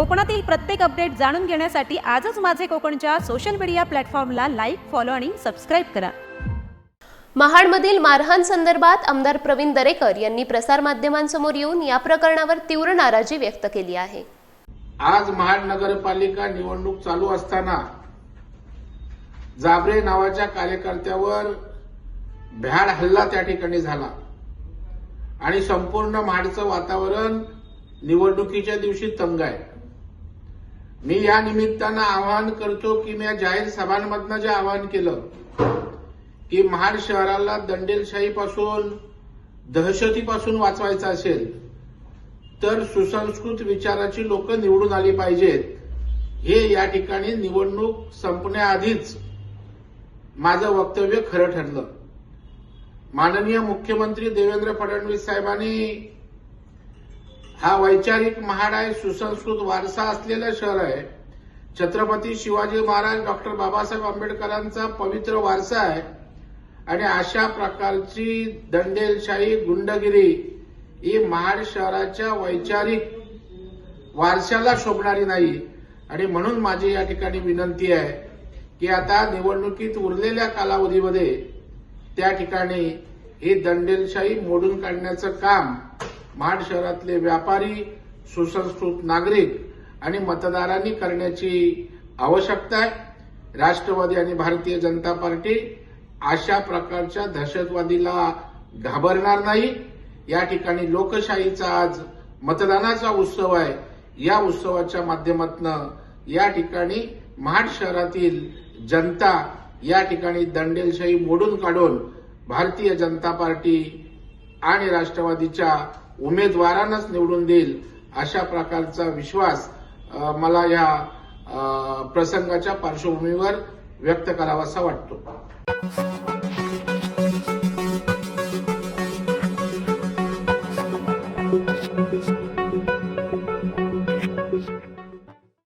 कोकणातील प्रत्येक अपडेट जाणून घेण्यासाठी आजच माझे कोकणच्या सोशल मीडिया प्लॅटफॉर्मला लाईक फॉलो आणि सबस्क्राईब करा. महाडमधील मारहाण संदर्भात आमदार प्रवीण दरेकर यांनी प्रसारमाध्यमांसमोर येऊन या प्रकरणावर तीव्र नाराजी व्यक्त केली आहे. आज महाड नगरपालिका निवडणूक चालू असताना जाबरे नावाच्या कार्यकर्त्यावर भ्याड हल्ला त्या ठिकाणी झाला. आणि संपूर्ण महाडचं वातावरण निवडणुकीच्या दिवशी तंग आहे. मी या निमित्तानं आवाहन करतो की मी या जाहीर सभांमधनं जे आवाहन केलं की महाड शहराला दंडेलशाहीपासून दहशतीपासून वाचवायचं असेल तर सुसंस्कृत विचाराची लोक निवडून आली पाहिजेत. हे या ठिकाणी निवडणूक संपण्याआधीच माझं वक्तव्य खरं ठरलं. माननीय मुख्यमंत्री देवेंद्र फडणवीस साहेबांनी हा वैचारिक महाड आहे सुसंस्कृत वारसा असलेलं शहर आहे. छत्रपती शिवाजी महाराज डॉक्टर बाबासाहेब आंबेडकरांचा पवित्र वारसा आहे. आणि अशा प्रकारची दंडेलशाही गुंडगिरी ही महाड शहराच्या वैचारिक वारशाला शोभणारी नाही. आणि म्हणून माझी या ठिकाणी विनंती आहे की आता निवडणुकीत उरलेल्या कालावधीमध्ये त्या ठिकाणी ही दंडेलशाही मोडून काढण्याचं काम महाड शहरातले व्यापारी सुसंस्कृत नागरिक आणि मतदारांनी करण्याची आवश्यकता आहे. राष्ट्रवादी आणि भारतीय जनता पार्टी अशा प्रकारच्या दहशतवादीला घाबरणार नाही. या ठिकाणी लोकशाहीचा आज मतदानाचा उत्सव आहे. या उत्सवाच्या माध्यमातून या ठिकाणी महाड शहरातील जनता या ठिकाणी दंडेलशाही मोडून काढून भारतीय जनता पार्टी आणि राष्ट्रवादीच्या उमेदवारांनाच निवडून देईल अशा प्रकारचा विश्वास मला या प्रसंगाच्या पार्श्वभूमीवर व्यक्त करावासा वाटतो